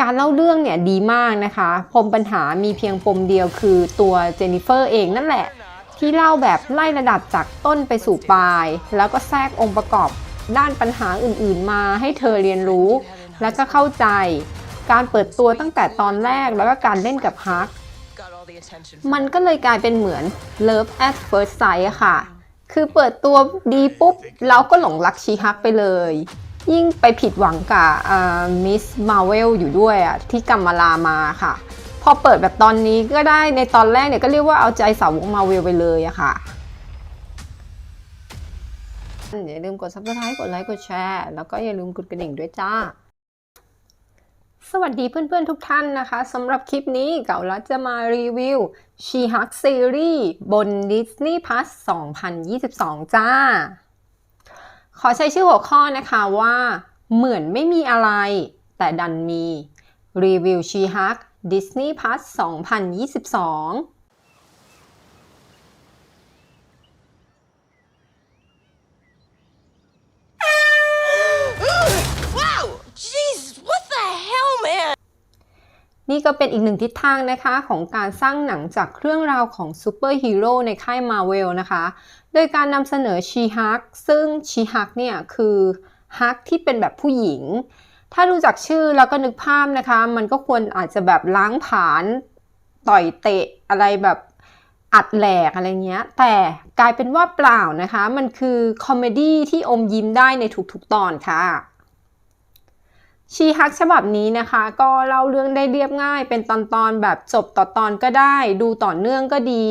การเล่าเรื่องเนี่ยดีมากนะคะ ปมปัญหามีเพียงปมเดียวคือตัวเจนนิเฟอร์เองนั่นแหละ ที่เล่าแบบไล่ระดับจากต้นไปสู่ปลาย แล้วก็แทรกองค์ประกอบด้านปัญหาอื่นๆ มาให้เธอเรียนรู้ แล้วก็เข้าใจ การเปิดตัวตั้งแต่ตอนแรกแล้วก็การเล่นกับฮักมันก็เลยกลายเป็นเหมือน Love at First Sight ค่ะ คือเปิดตัวดีปุ๊บ เราก็หลงรักชีฮักไปเลย ยิ่งไปผิดหวังกับมิสมาเวลอยู่ด้วยอะที่กัมมาลามาค่ะ พอเปิดแบบตอนนี้ก็ได้ในตอนแรกเนี่ยก็เรียกว่าเอาใจสาวกมาเวลไปเลยอะค่ะอย่าลืมกด subscribe กดไลค์กดแชร์แล้วก็อย่าลืมกดกระดิ่งด้วยจ้า สวัสดีเพื่อนๆทุกท่านนะคะสำหรับคลิปนี้เก่าลัดจะมารีวิว She Hulk Series บน Disney Plus 2022 จ้า ขอใช้ชื่อหัวข้อนะคะว่า เหมือนไม่มีอะไร แต่ดันมี รีวิวชีฮักดิสนีย์พัส2022 นี่ก็เป็นอีกหนึ่งทิศทางนะคะของการสร้างหนังจากเรื่องราวของซูเปอร์ฮีโร่ในค่ายมาเวลนะคะ โดยการนำเสนอชีฮักซึ่งชีฮักเนี่ยคือฮักที่เป็นแบบผู้หญิง ถ้าดูจากชื่อแล้วก็นึกภาพนะคะ มันก็ควรอาจจะแบบล้างผาญต่อยเตะอะไรแบบอัดแหลกอะไรเงี้ย แต่กลายเป็นว่าเปล่านะคะ มันคือคอมเมดี้ที่อมยิ้มได้ในทุกๆตอนค่ะ ชีฮักฉบับนี้นะคะ ก็เล่าเรื่องได้เรียบง่าย เป็นตอนๆแบบจบต่อตอนก็ได้ ดูต่อเนื่องก็ดี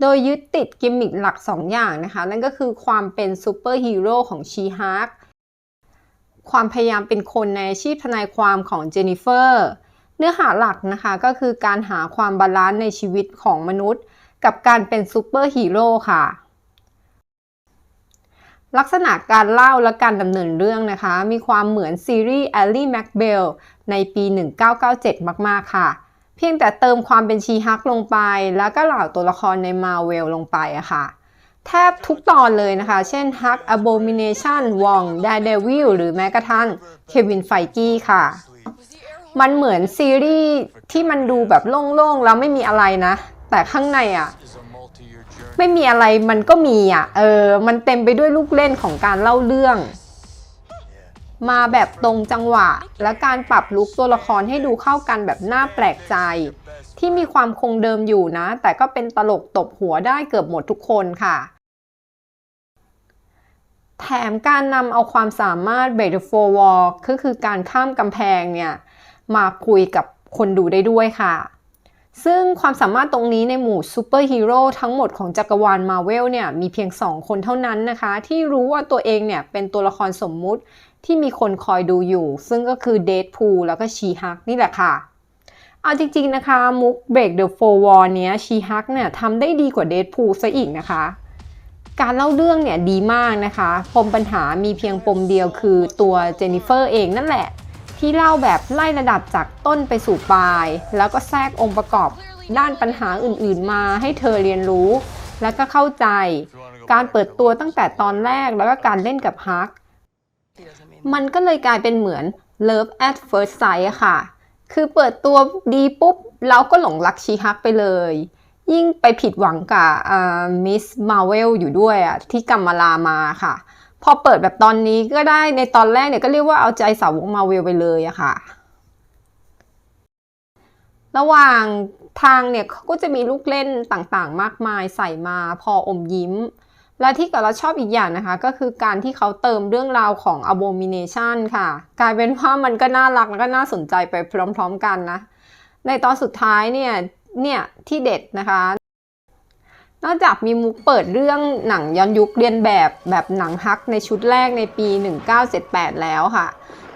โดยยึดติดกิมมิคหลัก 2 อย่างนะคะ นั่นก็คือความเป็นซูเปอร์ฮีโร่ของชีฮักความพยายามเป็นคนในอาชีพทนายความของเจนนิเฟอร์เนื้อหาหลักนะคะก็คือการหาความบาลานซ์ในชีวิตของมนุษย์ กับการเป็นซูเปอร์ฮีโร่ค่ะ ลักษณะการเล่าและการดำเนินเรื่องนะคะ มีความเหมือนซีรีส์ Ally McBeal ในปี 1997 มาก ๆ ค่ะ เพียงแต่เติมความเป็นชีฮักลงไป แล้วก็เหล่าตัวละครในมาเวลลงไปอะค่ะ แทบทุกตอนเลยนะคะ เช่น Hulk Abomination Wong Daredevil หรือแม้กระทั่งเควินไฟกี้ค่ะ มันเหมือนซีรีส์ที่มันดูแบบโล่ง ๆ แล้วไม่มีอะไรนะ แต่ข้างในอะ is a multi-year journey. ไม่มีอะไรมันก็มีอะ เออ มันเต็มไปด้วยลูกเล่นของการเล่าเรื่อง มาแบบตรงจังหวะ และการปรับลุคตัวละครให้ดูเข้ากันแบบน่าแปลกใจ ที่มีความคงเดิมอยู่นะ แต่ก็เป็นตลกตบหัวได้เกือบหมดทุกคนค่ะแถมการนำเอาความสามารถ b r e a k for Wall ก็คือการข้ามกำแพงเนี่ย มาคุยกับคนดูได้ด้วยค่ะ ซึ่งความสามารถตรงนี้ในหมู่ซูเปอร์ฮีโร่ทั้งหมดของจักรวาลมาเวลเนี่ยมีเพียง 2 คนเท่านั้นนะคะ ที่รู้ว่าตัวเองเนี่ยเป็นตัวละครสมมุติที่มีคนคอยดูอยู่ ซึ่งก็คือเด p พูลแล้วก็ชีฮักนี่แหละค่ะ เอาจริงๆนะคะ มุก Break the Four Wall เนี้ยชีฮักเนี่ยทำได้ดีกว่าเด p พูลซะอีกนะคะ การเล่าเรื่องเนี่ยดีมากนะคะ ปมปัญหามีเพียงปมเดียวคือตัวเจนนิเฟอร์เองนั่นแหละ ที่เล่าแบบไล่ระดับจากต้นไปสู่ปลาย แล้วก็แทรกองค์ประกอบด้านปัญหาอื่นๆ มาให้เธอเรียนรู้ แล้วก็เข้าใจ การเปิดตัวตั้งแต่ตอนแรกแล้วก็การเล่นกับฮัก มันก็เลยกลายเป็นเหมือน Love at First Sight ค่ะ คือเปิดตัวดีปุ๊บ เราก็หลงรักชีฮักไปเลย ยิ่งไปผิดหวังกับมิสมาเวลอยู่ด้วยอะที่กัมมาลามาค่ะ พอเปิดแบบตอนนี้ก็ได้ในตอนแรกเนี่ยก็เรียกว่าเอาใจสาวกมาเวลไปเลยอะค่ะ ระหว่างทางเนี่ยเขาก็จะมีลูกเล่นต่างๆ มากมายใส่มาพออมยิ้ม และที่กับเราชอบอีกอย่างนะคะ ก็คือการที่เขาเติมเรื่องราวของ abomination ค่ะ กลายเป็นว่ามันก็น่ารักแล้วก็น่าสนใจไปพร้อมๆกันนะ ในตอนสุดท้ายเนี่ยเนี่ยที่เด็ดนะคะ นอกจากมีมุกเปิดเรื่องหนังย้อนยุคเรียนแบบแบบหนังฮักในชุดแรกในปี 1978 แล้วค่ะ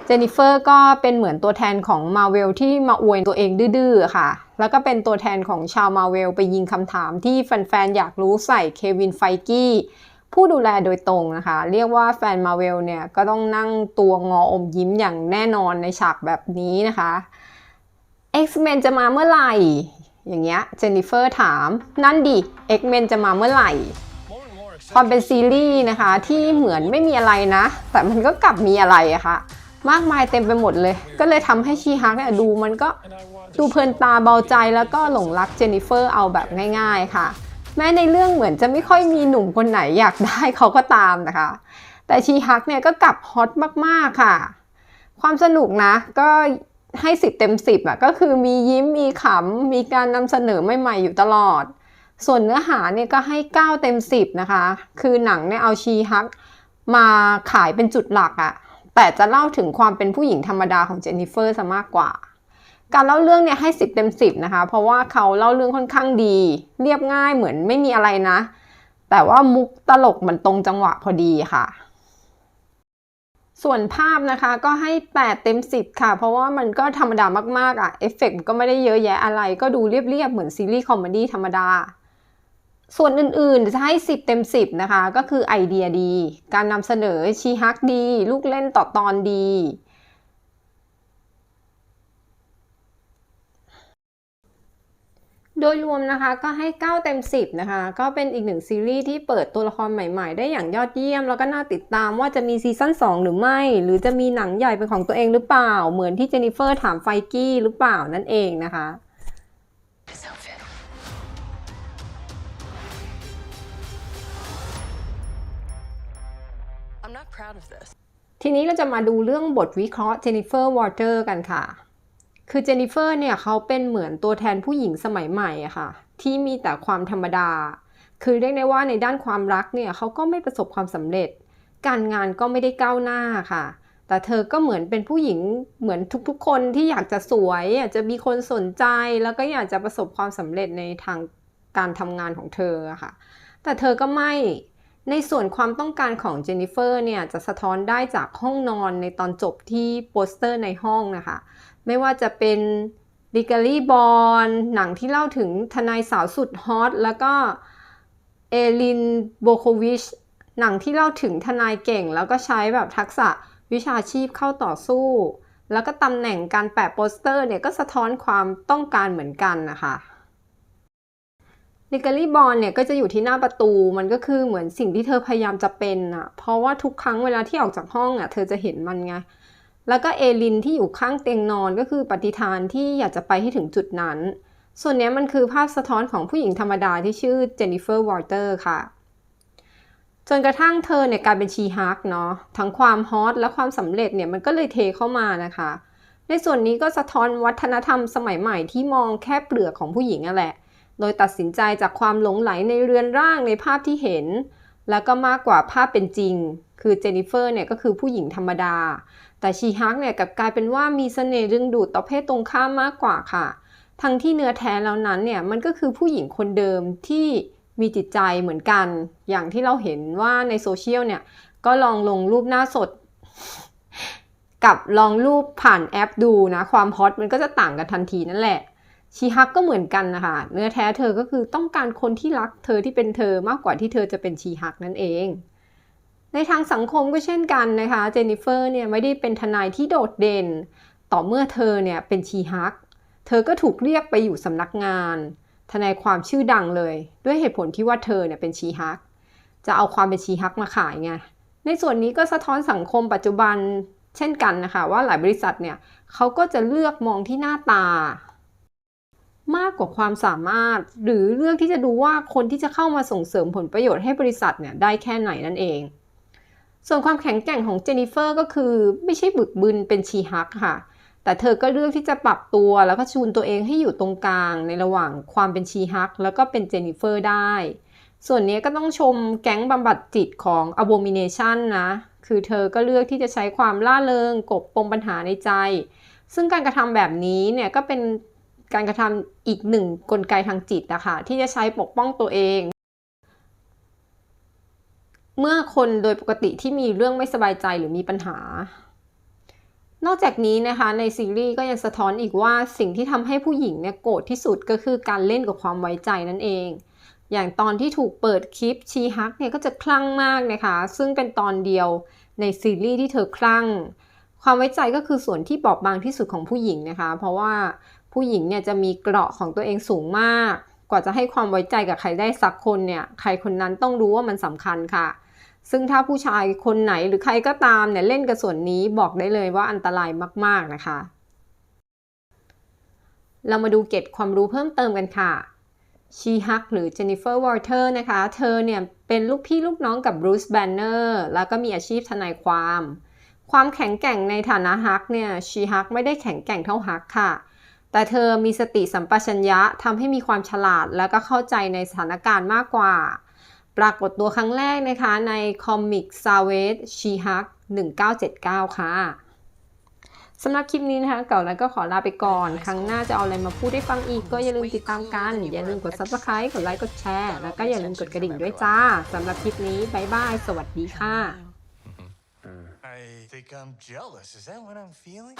เจนนิเฟอร์ก็เป็นเหมือนตัวแทนของมาเวลที่มาอวยตัวเองดื้อๆค่ะ แล้วก็เป็นตัวแทนของชาวมาเวลไปยิงคำถามที่แฟนๆ อยากรู้ใส่เควินไฟกี้ผู้ดูแลโดยตรงนะคะ เรียกว่าแฟนมาเวลเนี่ย ก็ต้องนั่งตัวงออมยิ้มอย่างแน่นอนในฉากแบบนี้นะคะ X-Men จะมาเมื่อไหร่ อย่างเงี้ยเจนนิเฟอร์ถาม นั่นดิ X-Men จะมาเมื่อไหร่ ความเป็นซีรีส์นะคะ ที่เหมือนไม่มีอะไรนะ แต่มันก็กลับมีอะไรอะค่ะ มากมายเต็มไปหมดเลย ก็เลยทำให้ชีฮักเนี่ยดูมันก็ดูเพลินตาเบาใจแล้วก็หลงรักเจนนิเฟอร์เอาแบบง่าย ๆค่ะ แม้ในเรื่องเหมือนจะไม่ค่อยมีหนุ่มคนไหนอยากได้เขาก็ตามนะคะ แต่ชีฮักเนี่ยก็กลับฮอตมากๆค่ะ ความสนุกนะก็ ให้สิบเต็มสิบอะก็คือมียิ้มมีขำมีการนำเสนอใหม่ๆอยู่ตลอด ส่วนเนื้อหาเนี่ยก็ให้ 9 เต็ม 10 นะคะ คือหนังเนี่ยเอาชีฮักมาขายเป็นจุดหลักอะแต่จะเล่าถึงความเป็นผู้หญิงธรรมดาของเจนนิเฟอร์ซะมากกว่า การเล่าเรื่องเนี่ยให้ 10 เต็ม 10 นะคะ เพราะว่าเขาเล่าเรื่องค่อนข้างดี เรียบง่ายเหมือนไม่มีอะไรนะ แต่ว่ามุกตลกมันตรงจังหวะพอดีค่ะ ส่วนภาพนะคะก็ให้ 8 เต็ม 10 ค่ะ เพราะว่ามันก็ธรรมดามาก ๆอะเอฟเฟกต์ก็ไม่ได้เยอะแยะอะไร ก็ดูเรียบ ๆ เหมือนซีรีส์คอมเมดี้ธรรมดา ส่วนอื่นๆจะให้ 10 เต็ม 10 นะคะ ก็คือไอเดียดี การนำเสนอชีฮักดี ลูกเล่นต่อตอนดี โดยรวมนะคะก็ให้ 9 เต็ม 10 นะคะ ก็เป็นอีกหนึ่งซีรีส์ที่เปิดตัวละครใหม่ๆ ได้อย่างยอดเยี่ยม แล้วก็น่าติดตามว่าจะมีซีซั่น 2 หรือไม่ หรือจะมีหนังใหญ่เป็นของตัวเองหรือเปล่า เหมือนที่เจนนิเฟอร์ถามไฟกี้หรือเปล่านั่นเองนะคะ This outfit. I'm not proud of this. ทีนี้เราจะมาดูเรื่องบทวิเคราะห์เจนนิเฟอร์วอเตอร์กันค่ะ คือเจนนิเฟอร์เนี่ยเขาเป็นเหมือนตัวแทนผู้หญิงสมัยใหม่อะค่ะ ที่มีแต่ความธรรมดา คือเรียกได้ว่าในด้านความรักเนี่ยเขาก็ไม่ประสบความสำเร็จ การงานก็ไม่ได้ก้าวหน้าค่ะ แต่เธอก็เหมือนเป็นผู้หญิงเหมือนทุกๆ คนที่อยากจะสวยอยากจะมีคนสนใจแล้วก็อยากจะประสบความสำเร็จในทางการทำงานของเธอค่ะ แต่เธอก็ไม่ในส่วนความต้องการของเจนนิเฟอร์เนี่ยจะสะท้อนได้จากห้องนอนในตอนจบที่โปสเตอร์ในห้องนะคะ ไม่ว่าจะเป็น l e g a l y b o r n หนังที่เล่าถึงทนายสาวสุดฮอต แล้วก็เอลินโบโควิช หนังที่เล่าถึงทนายเก่ง แล้วก็ใช้แบบทักษะวิชาชีพเข้าต่อสู้ แล้วก็ตำแหน่งการแปะโปสเตอร์เนี่ยก็สะท้อนความต้องการเหมือนกันนะคะ l e g a l y b o r n เนี่ยก็จะอยู่ที่หน้าประตูมันก็คือเหมือนสิ่งที่เธอพยายามจะเป็นอะเพราะว่าทุกครั้งเวลาที่ออกจากห้องอะเธอจะเห็นมันไง แล้วก็เอลินที่อยู่ข้างเตียงนอนก็คือปฏิฐานที่อยากจะไปให้ถึงจุดนั้น ส่วนนี้มันคือภาพสะท้อนของผู้หญิงธรรมดาที่ชื่อเจนนิเฟอร์วอเตอร์ค่ะ จนกระทั่งเธอเนี่ยกลายเป็นชีฮักเนาะ ทั้งความฮอตและความสำเร็จเนี่ยมันก็เลยเทเข้ามานะคะ ในส่วนนี้ก็สะท้อนวัฒนธรรมสมัยใหม่ที่มองแค่เปลือกของผู้หญิงนั่นแหละ โดยตัดสินใจจากความหลงไหลในเรือนร่างในภาพที่เห็น แล้วก็มากกว่าภาพเป็นจริง คือเจนนิเฟอร์เนี่ยก็คือผู้หญิงธรรมดา แต่ชีฮักเนี่ยกับกลายเป็นว่ามีเสน่ห์ดึงดูดต่อเพศตรงข้ามมากกว่าค่ะ ทั้งที่เนื้อแท้แล้วนั้นเนี่ยมันก็คือผู้หญิงคนเดิมที่มีจิตใจเหมือนกัน อย่างที่เราเห็นว่าในโซเชียลเนี่ยก็ลองลงรูปหน้าสด กับลองรูปผ่านแอปดูนะ ความฮอตมันก็จะต่างกันทันทีนั่นแหละ ชีฮักก็เหมือนกันนะคะเนื้อแท้เธอก็คือต้องการคนที่รักเธอที่เป็นเธอมากกว่าที่เธอจะเป็นชีฮักนั่นเอง ในทางสังคมก็เช่นกันนะคะเจนนิเฟอร์เนี่ยไม่ได้เป็นทนายที่โดดเด่น ต่อเมื่อเธอเนี่ยเป็นชีฮัก เธอก็ถูกเรียกไปอยู่สำนักงาน ทนายความชื่อดังเลย ด้วยเหตุผลที่ว่าเธอเนี่ยเป็นชีฮัก จะเอาความเป็นชีฮักมาขายไงในส่วนนี้ก็สะท้อนสังคมปัจจุบันเช่นกันนะคะว่าหลายบริษัทเนี่ยเขาก็จะเลือกมองที่หน้าตา มากกว่าความสามารถ หรือเลือกที่จะดูว่าคนที่จะเข้ามาส่งเสริมผลประโยชน์ให้บริษัทเนี่ยได้แค่ไหนนั่นเอง ส่วนความแข็งแกร่งของเจนนิเฟอร์ก็คือไม่ใช่บึกบึนเป็นชีฮักค่ะ แต่เธอก็เลือกที่จะปรับตัวแล้วก็ชูนตัวเองให้อยู่ตรงกลางในระหว่างความเป็นชีฮัก แล้วก็เป็นเจนนิเฟอร์ได้ ส่วนนี้ก็ต้องชมแก๊งบำบัดจิตของ Abomination นะ คือเธอก็เลือกที่จะใช้ความล่าเริงกบปมปัญหาในใจ ซึ่งการกระทำแบบนี้เนี่ยก็เป็น การกระทำอีกหนึ่งกลไกทางจิตนะคะที่จะใช้ปกป้องตัวเอง เมื่อคนโดยปกติที่มีเรื่องไม่สบายใจหรือมีปัญหา นอกจากนี้นะคะในซีรีส์ก็ยังสะท้อนอีกว่าสิ่งที่ทำให้ผู้หญิงเนี่ยโกรธที่สุดก็คือการเล่นกับความไว้ใจนั่นเอง อย่างตอนที่ถูกเปิดคลิปชีฮักเนี่ยก็จะคลั่งมากนะคะ ซึ่งเป็นตอนเดียวในซีรีส์ที่เธอคลั่งความไว้ใจก็คือส่วนที่บอบบางที่สุดของผู้หญิงนะคะ เพราะว่า ผู้หญิงเนี่ยจะมีเกราะของตัวเองสูงมาก กว่าจะให้ความไว้ใจกับใครได้สักคนเนี่ยใครคนนั้นต้องรู้ว่ามันสำคัญค่ะ ซึ่งถ้าผู้ชายคนไหนหรือใครก็ตามเนี่ยเล่นกับส่วนนี้บอกได้เลยว่าอันตรายมากๆนะคะ เรามาดูเกร็ดความรู้เพิ่มเติมกันค่ะชีฮักหรือเจนนิเฟอร์วอเทอร์นะคะ เธอเนี่ยเป็นลูกพี่ลูกน้องกับบรูซแบนเนอร์แล้วก็มีอาชีพทนายความ ความแข็งแกร่งในฐานะฮักเนี่ยชีฮักไม่ได้แข็งแกร่งเท่าฮักค่ะ แต่เธอมีสติสัมปชัญญะทำให้มีความฉลาดแล้วก็เข้าใจในสถานการณ์มากกว่า ปรากฏตัวครั้งแรกนะคะในคอมิก s a v a g e She Hulk 1979 ค่ะสำหรับคลิปนี้นะคะ เก่าแล้วก็ขอลาไปก่อน ครั้งหน้าจะเอาอะไรมาพูดให้ฟังอีกก็อย่าลืมติดตามกัน อย่าลืมกด subscribe กดไลค์ กดแชร์ แล้วก็อย่าลืมกดกระดิ่งด้วยจ้าสำหรับคลิปนี้บายบาย สวัสดีค่ะ I think I'm jealous. Is that what I'm feeling?